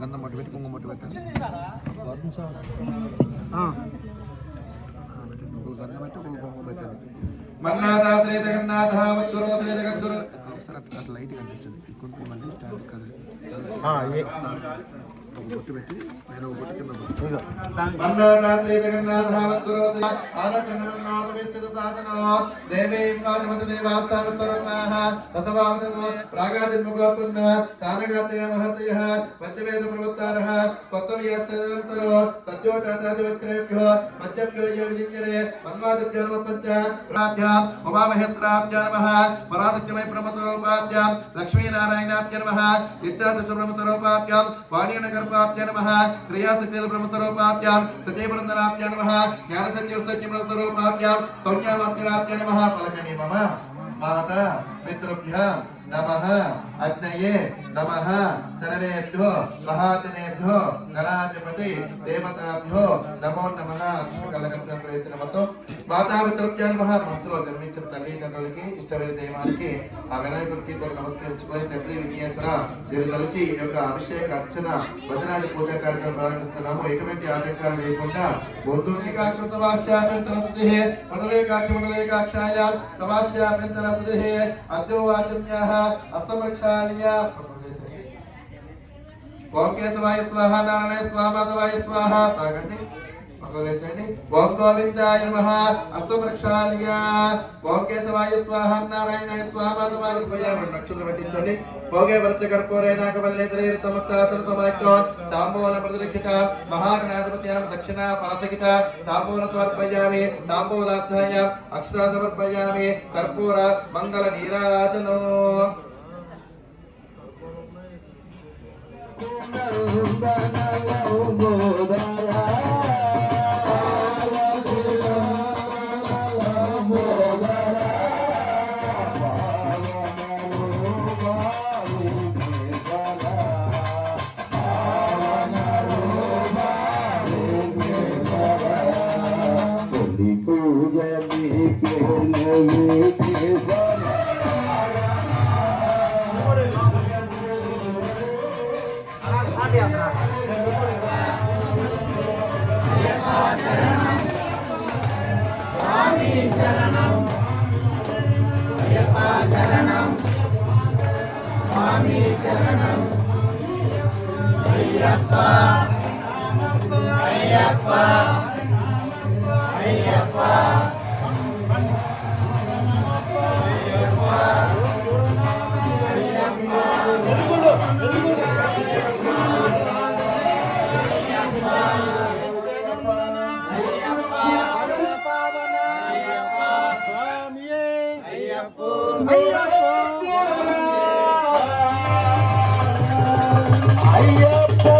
గంధం పట్టు పెట్టి కుంకుమ పట్టు పెట్టండి. గంధం పెట్టి ఒకరు కుంకుమ పెట్టండి. మన్నాథ శ్రీ జగన్నాథ మద్గురు శ్రీ జగద్గురు. ఒకసారి అట్లా లైట్ కనిపించండి కుంకుమ మళ్ళీ స్టాండ్ కదిలి బొట్టు పెట్టి నేను ఒక బొట్టు కింద బొట్టు మన్నాథ శ్రీ జగన్నాథ మద్గురు శ్రీ ఆదర్శనాథ విస్తృత సాధనో దేవీం వాజమత దేవాస్థాన స్వరూపాః బసవావదమో ప్రాగాదిముఖోత్పన్న సానగాత్రయ మహర్షయః పంచవేద ప్రవక్తారः స్వత్వం యస్తనంతరో సత్యో జాతాదివక్రేభ్యో మధ్యభ్యో యో విజిన్యరే మన్వాదిభ్యో నమ పరాసత్యమయ బ్రహ్మస్వరూపాభ్యాం లక్ష్మీనారాయణాభ్య నమః నిత్యాసత్య బ్రహ్మస్వరూపాభ్యాం వాణీనగర్భాభ్య నమః క్రియాశక్తి బ్రహ్మస్వరూపాభ్యాం సతీవృందనాభ్య నమః జ్ఞానసత్యవసత్య బ్రహ్మస్వరూపాభ్యాం సౌజ్ఞాభాస్కరాభ్య నమః పలకణి మమ మాత పితృభ్య నమః అగ్నయే నమః సర్వేభ్యో మహాజనేభ్యో గణాధిపతి దేవతాభ్యో నమో నమః కలగంగా ప్రవేశన మొత్తం మాతా పితృభ్య నమః మనసులో జన్మించిన తల్లిదండ్రులకి ఇష్టమైన దైవానికి ఆ వినాయకుడికి కూడా నమస్కరించుకొని తండ్రి విఘ్నేశ్వర మీరు తలచి ఈ యొక్క అభిషేక అర్చన భజనాది పూజా కార్యక్రమం ప్రారంభిస్తున్నాము ఎటువంటి ఆటంకాలు లేకుండా బొంధునికాక్ష సమాఖ్యాభ్యంతర స్థితి మండలేకాక్ష మండలేకాక్షాయ సమాఖ్యాభ్యంతర స్థితి అద్యోవాచమ్యాః అస్తమృక్షాలియ ఓం కేశవాయ స్వాహ నారాయణ స్వామాధవాయ స్వాహ తాగండి. వదిలేసేయండి ఓం గోవిందాయ నమ. అస్తవృక్షాలియ ఓం కేశవాయ స్వాహ నారాయణాయ స్వామాధవాయ స్వయ రెండు నక్షత్రం పట్టించండి భోగే వృత్తి కర్పూరే నాగవల్లేతరేరు తమక్తాతరు సమాఖ్యో. తాంబూల ప్రతిలిఖిత మహాగణాధిపతి దక్షిణ ఫలసగిత తాంబూల సమర్పయామి. తాంబూలార్థాయ అక్షర సమర్పయామి కర్పూర మంగళ నీరాజనో. ఓం గోదాయ ஐயப்பா ஐயப்பா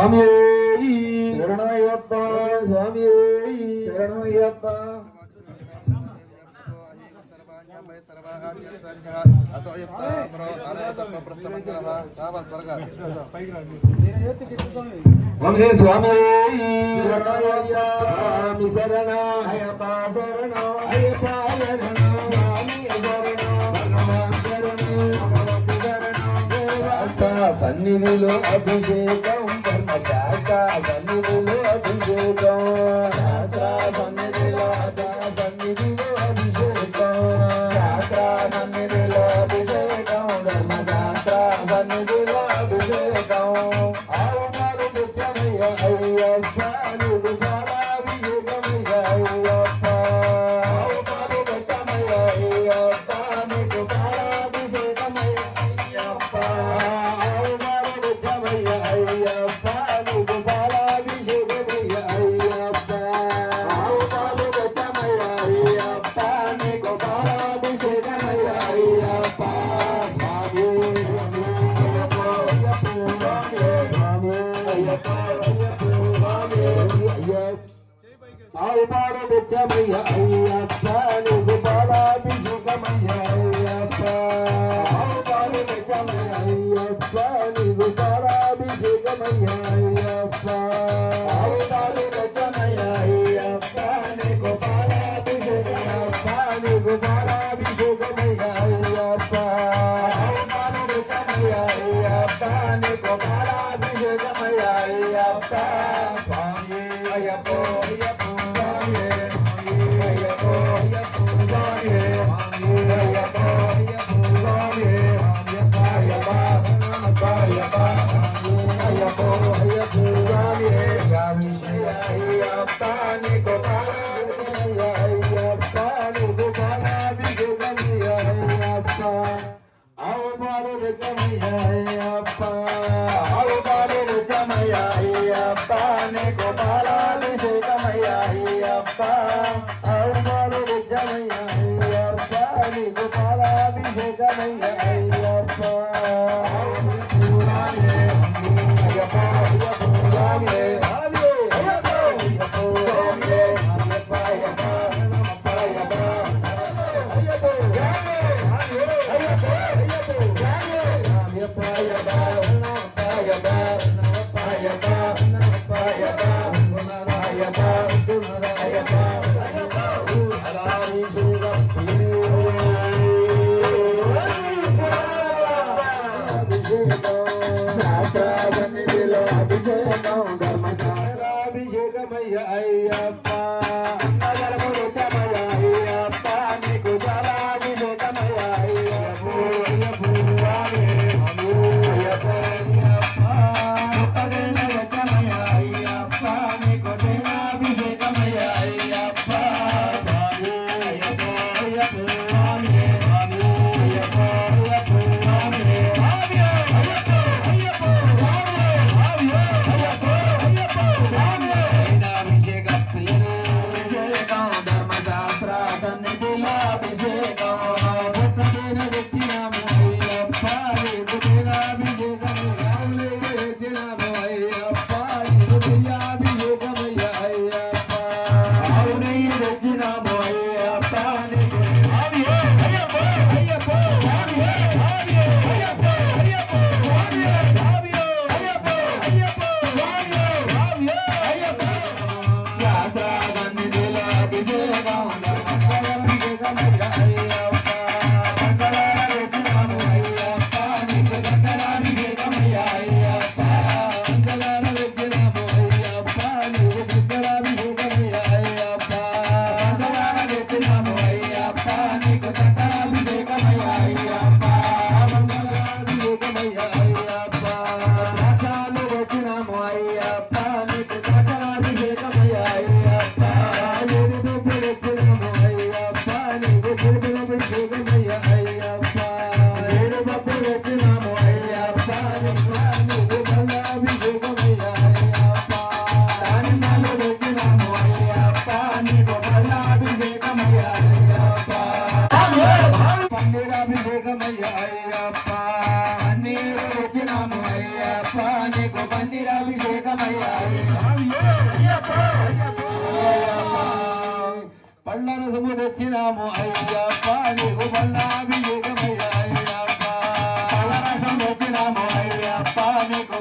స్వామి శరణయ్యప్ప స్వామి శరణయ్యప్ప. వంశీ స్వామి శరణయ్యప్ప. శరణ అయ్యప్ప శరణ అయ్యప్ప శరణ అగ్నిలో అభిషేకం బ్రహ్మశాఖ అభిషేకం. పంచమయ్య అయ్యప్ప నువ్వు బాలాభిషేకమయ్యా yeah. నీకు పన్నీరాభిషేకమయ్యాయి. పళ్ళ రసము తెచ్చినాము అయ్యప్ప నీకు పళ్ళాభిషేకమయ్యాయి పళ్ళ రసం తెచ్చినాము అయ్యప్ప నీకు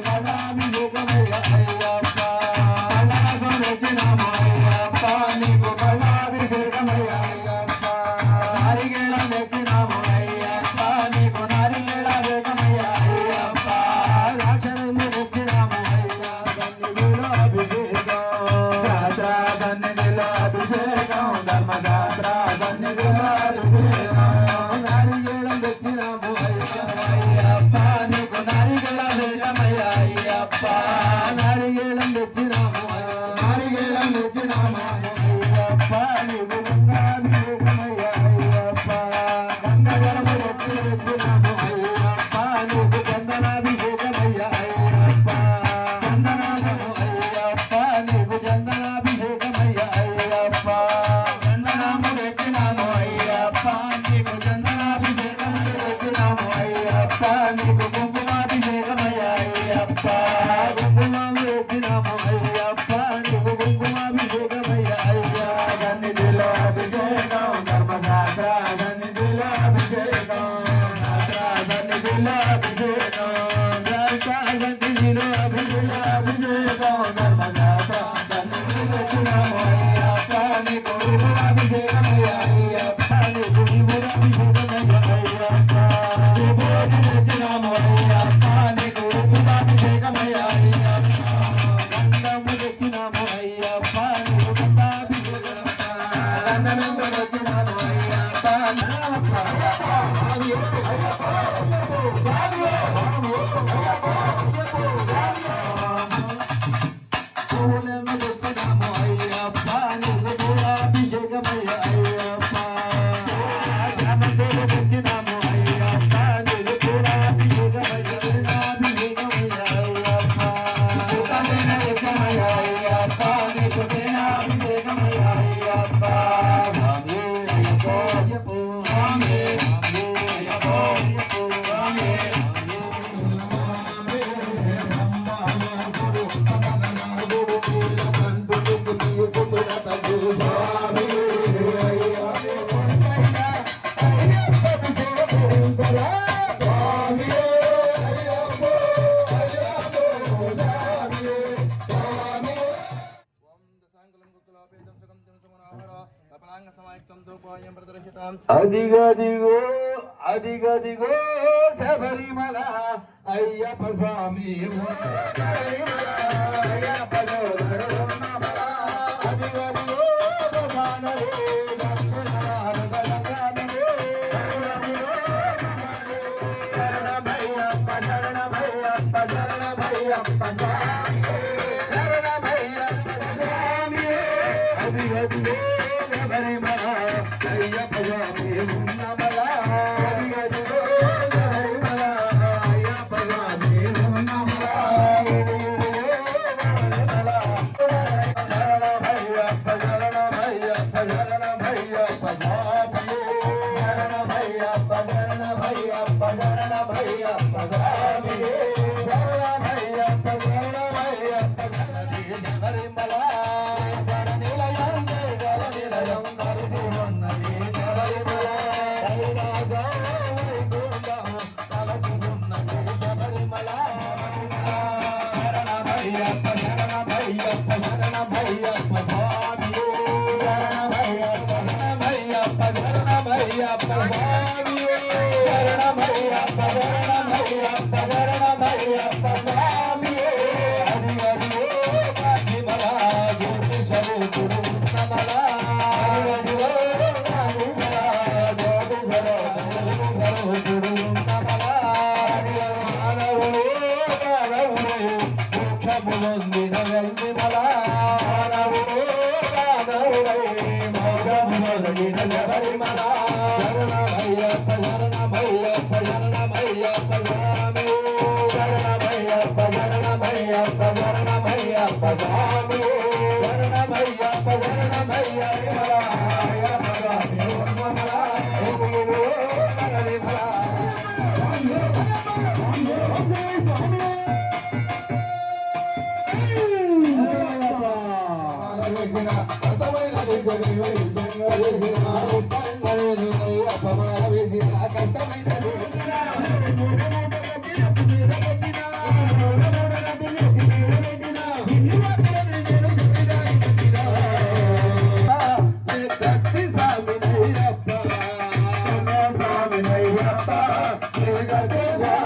Bye. Yeah.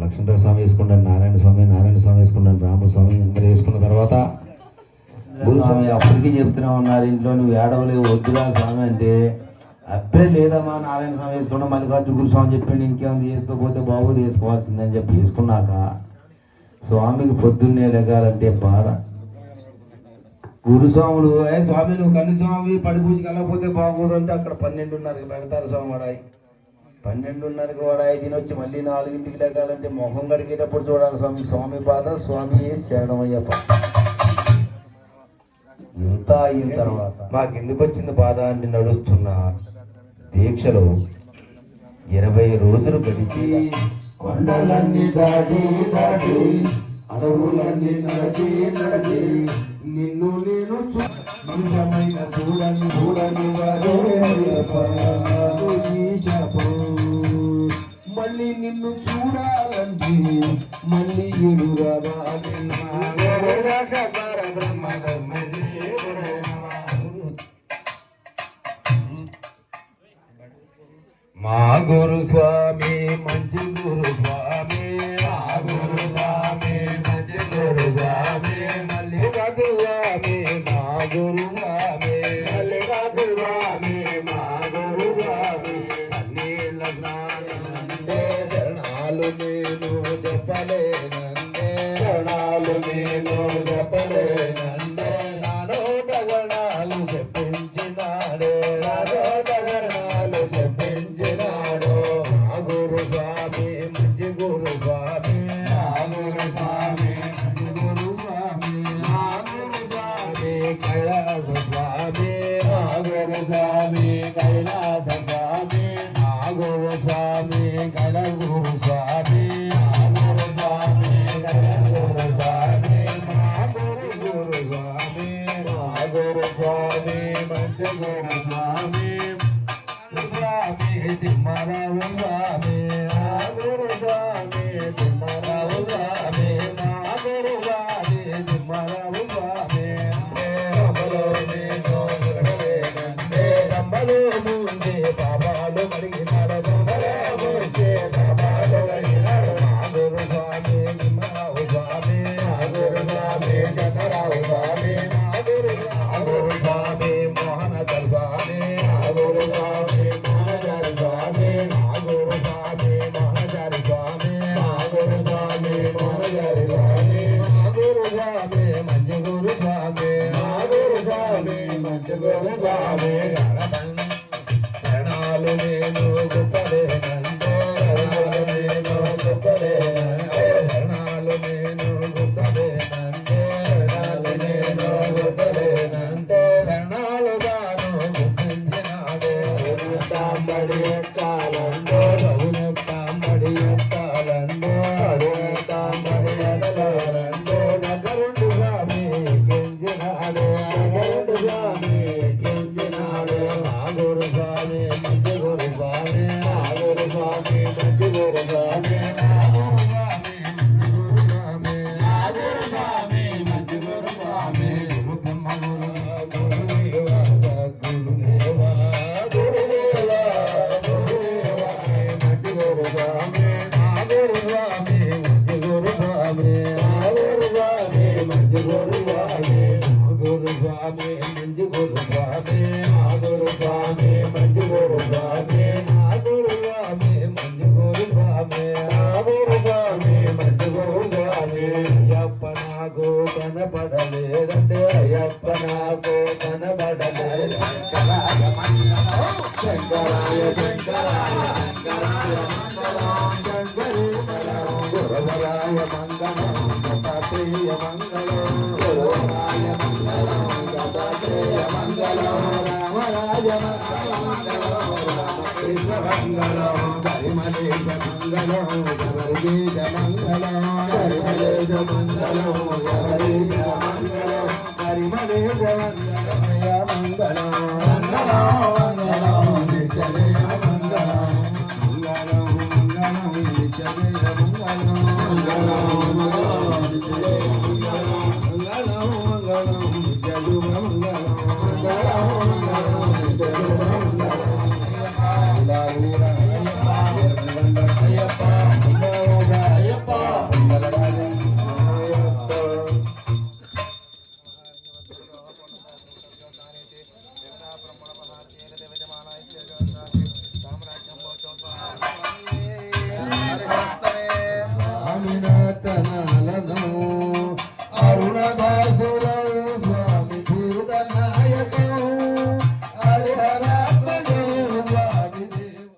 లక్ష్మణరావు స్వామి వేసుకున్నాను నారాయణ స్వామి నారాయణ స్వామి వేసుకున్నాను రామస్వామి అందరూ వేసుకున్న తర్వాత గురుస్వామి అప్పటికీ చెప్తూనే ఉన్నారు ఇంట్లో నువ్వు ఏడవలేవు వద్దురా స్వామి అంటే అబ్బే లేదమ్మా నారాయణ స్వామి వేసుకున్నాం మల్లికార్జున గురుస్వామి చెప్పిండు ఇంకేముంది వేసుకోకపోతే బాగోదు వేసుకోవాల్సిందని చెప్పి వేసుకున్నాక స్వామికి పొద్దున్నే లెగాలంటే బాధ. గురుస్వాములు ఏ స్వామి నువ్వు కన్ను స్వామి పడి పూజకి వెళ్ళకపోతే బాగోదు అంటే అక్కడ పన్నెండున్నరకి పెడతారు స్వామి వాడాయి. పన్నెండున్నరకు వాడు ఐదుని వచ్చి మళ్ళీ నాలుగింటికి లేకాలంటే మొహం కడిగేటప్పుడు చూడాలి స్వామి. స్వామి బాధ స్వామి శరణమయ్యప్ప. ఇంత అయిన తర్వాత మాకు ఎందుకు వచ్చింది బాధ అని నడుస్తున్న దీక్షలో ఇరవై రోజులు గడిచి కొండలన్నీ దాటి దాటి అడవులన్నీ నడిచి నడిచి నిన్ను నేను చూడని చూడని వాడే ఈశపో మళ్ళీ నిన్ను చూడాలంటే మళ్ళీ ఎడురాదా మా గురు స్వామి మంచి గురు స్వామి మా గురు స్వామి మంచి గురు స్వామి మల్లికార్జున స్వామి మా గురు. menor de apalena గోరాయ మంగళం దత్తాత్రేయ మంగళం గోరాయ మంగళం దత్తాత్రేయ మంగళం రామరాజ మంగళం రామకృష్ణ మంగళం హరిమలేశ మంగళం శబరిదేశ మంగళం హరిమలేశ మంగళం శబరిదేశ మంగళం హరిమలేశ మంగళమయ మంగళం మంగళం